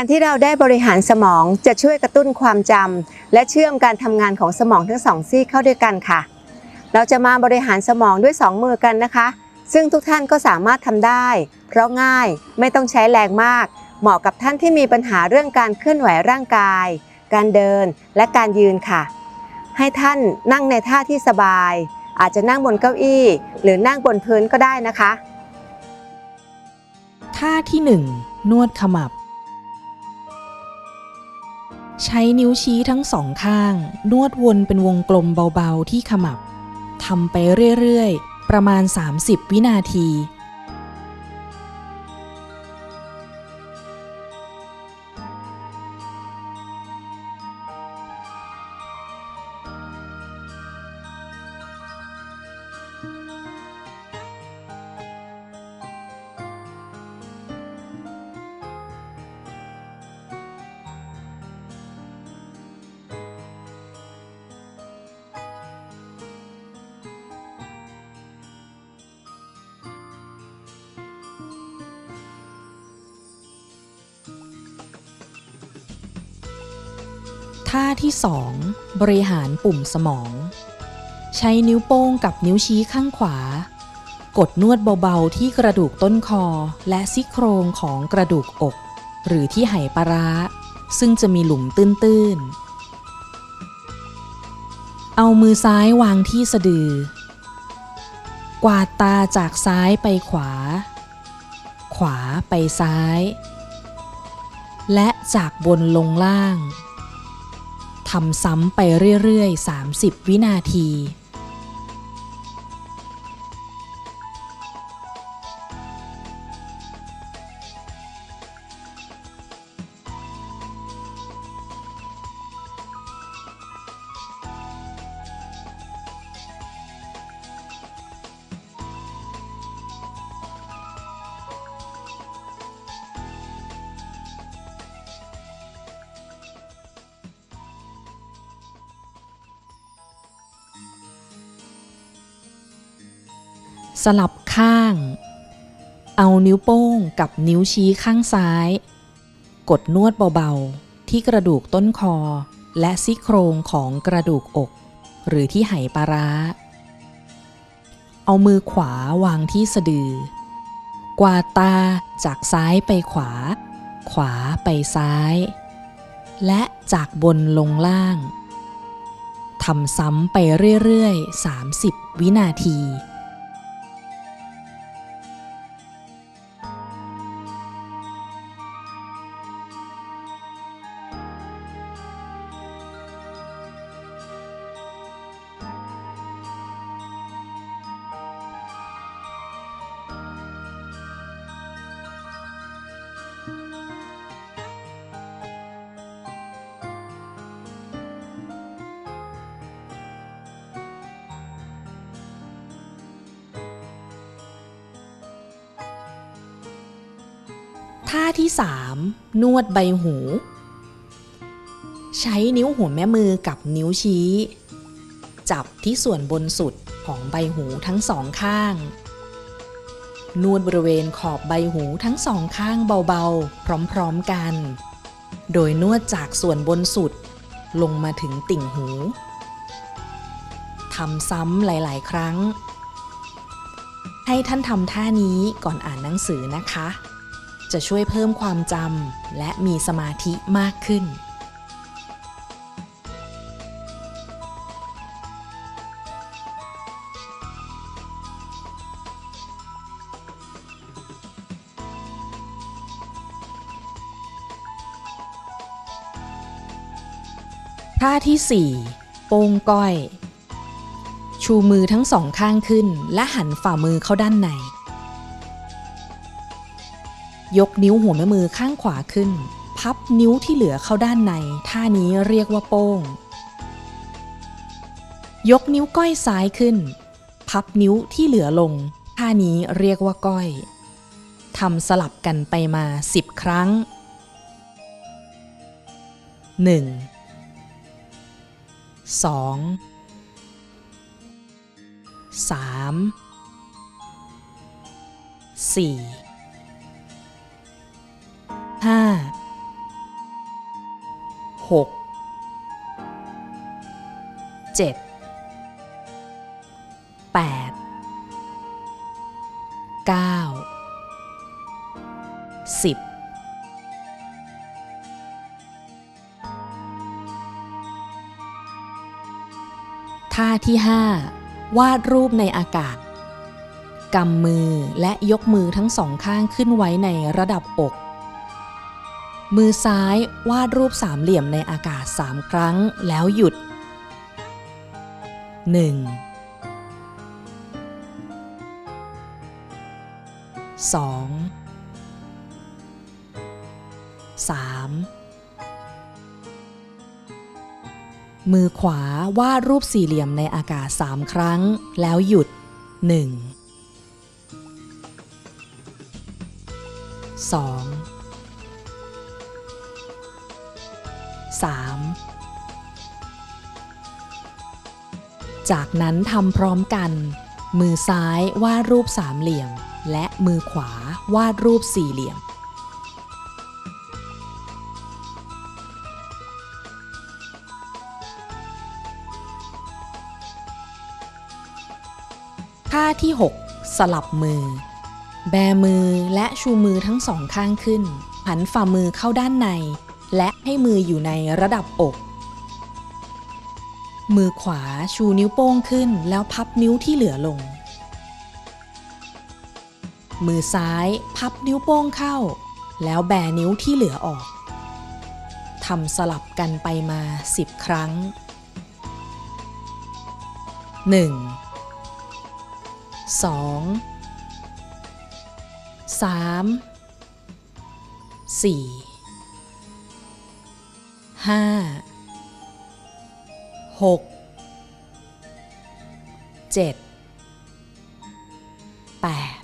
การที่เราได้บริหารสมองจะช่วยกระตุ้นความจำและเชื่อมการทำงานของสมองทั้งสองซีกเข้าด้วยกันค่ะ เราจะมาบริหารสมองด้วย 2 มือกันนะคะ ซึ่งทุกท่านก็สามารถทำได้ เพราะง่ายไม่ต้องใช้แรงมาก เหมาะกับท่านที่มีปัญหาเรื่องการเคลื่อนไหวร่างกาย การเดินและการยืนค่ะ ให้ท่านนั่งในท่าที่สบาย อาจจะนั่งบนเก้าอี้ หรือนั่งบนพื้นก็ได้นะคะ ท่าที่ 1 นวดขมับ ใช้นิ้วชี้ทั้งสองข้าง นวดวนเป็นวงกลมเบาๆที่ขมับทำไปเรื่อยๆ ประมาณ 30 วินาที ท่าที่ 2 บริหารปุ่มสมอง ใช้นิ้วโป้งกับนิ้วชี้ข้างขวา กดนวดเบาๆที่กระดูกต้นคอและซี่โครงของกระดูกอก หรือที่ไหปลาร้า ซึ่งจะมีหลุมตื้นๆ เอามือซ้ายวางที่สะดือ กวาดตาจากซ้ายไปขวา ขวาไปซ้าย และจากบนลงล่าง ทำซ้ำไปเรื่อยๆ 30 วินาที สลับข้าง เอานิ้วโป้งกับนิ้วชี้ข้างซ้าย กดนวดเบาๆ ที่กระดูกต้นคอ และซี่โครงของกระดูกอก หรือที่ไหปลาร้า เอามือขวาวางที่สะดือ กวาดตาจากซ้ายไปขวา ขวาไปซ้าย และจากบนลงล่างทำซ้ำไปเรื่อยๆ 30 วินาที ท่าที่ 3 นวดใบหู ใช้นิ้วหัวแม่มือกับนิ้วชี้ จับที่ส่วนบนสุดของใบหูทั้งสองข้าง นวดบริเวณขอบใบหูทั้งสองข้างเบาๆ พร้อมๆกัน โดยนวดจากส่วนบนสุด ลงมาถึงติ่งหู ทำซ้ำหลายๆ ครั้ง ให้ท่านทำท่านี้ก่อนอ่านหนังสือนะคะ จะช่วยเพิ่มความจำและมีสมาธิมากขึ้น ท่าที่ 4 โป้งก้อย ชูมือทั้งสองข้างขึ้น และหันฝ่ามือเข้าด้านใน ยกนิ้วหัวแม่มือข้างขวาขึ้น พับนิ้วที่เหลือเข้าด้านใน ท่านี้เรียกว่าโป้ง ยกนิ้วก้อยซ้ายขึ้น พับนิ้วที่เหลือลง ท่านี้เรียกว่าก้อยทำสลับกันไปมา10ครั้ง1 2 3 4 ห้าหกเจ็ดแปดเก้าสิบท่าที่ 5 วาดรูปในอากาศ กำมือและยกมือทั้งสองข้างขึ้นไว้ในระดับอก มือซ้ายวาดรูปสามเหลี่ยมในอากาศสามครั้งแล้วหยุด 1 2 3 มือขวาวาดรูปสี่เหลี่ยมในอากาศสามครั้ง แล้วหยุด 1 2 3 จากนั้นทำพร้อมกัน มือซ้ายวาดรูปสามเหลี่ยม และมือขวาวาดรูปสี่เหลี่ยม ท่าที่ 6 สลับมือ แบมือและชูมือทั้งสองข้างขึ้น หันฝ่ามือเข้าด้านใน และให้มืออยู่ในระดับอก มือขวาชูนิ้วโป้งขึ้นแล้วพับนิ้วที่เหลือลง มือซ้ายพับนิ้วโป้งเข้า แล้วแบนิ้วที่เหลือออกทำสลับกันไปมา 10 ครั้ง1สองสามสี่ ห้าหกเจ็ดแปด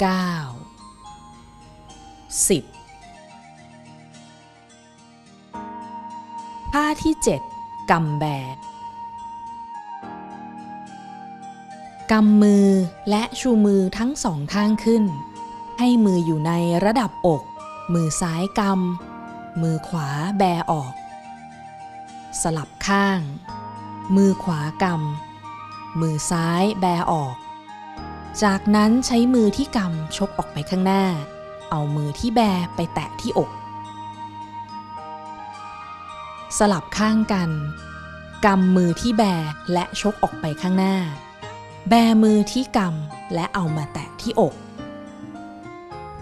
เก้าสิบท่าที่เจ็ดกำแบกำมือและชูมือทั้งสองข้างขึ้น ให้มืออยู่ในระดับอก มือซ้ายกำ มือขวาแบออก สลับข้าง มือขวากำ มือซ้ายแบออก จากนั้นใช้มือที่กำชกออกไปข้างหน้า เอามือที่แบไปแตะที่อก สลับข้างกันกำมือที่แบและชกออกไปข้างหน้า แบมือที่กำและเอามาแตะที่อก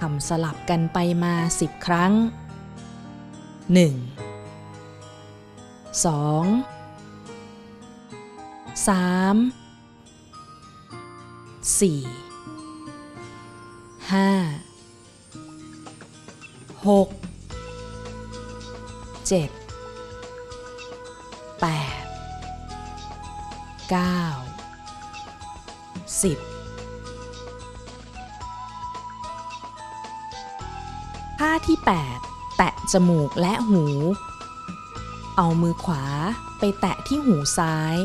ทำสลับกันไปมาสิบครั้ง 1 2 3 4 5 6 7 8 9สิบท่าที่ 8 จมูกและหู เอามือขวาไปแตะที่หูซ้าย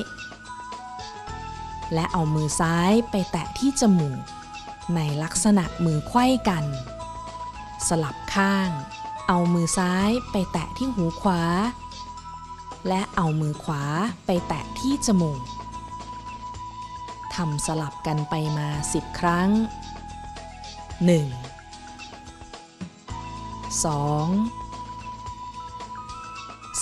และเอามือซ้ายไปแตะที่จมูก ในลักษณะมือไขว้กัน สลับข้าง เอามือซ้ายไปแตะที่หูขวา และเอามือขวาไปแตะที่จมูกทำสลับกันไปมาสิบครั้ง 1 2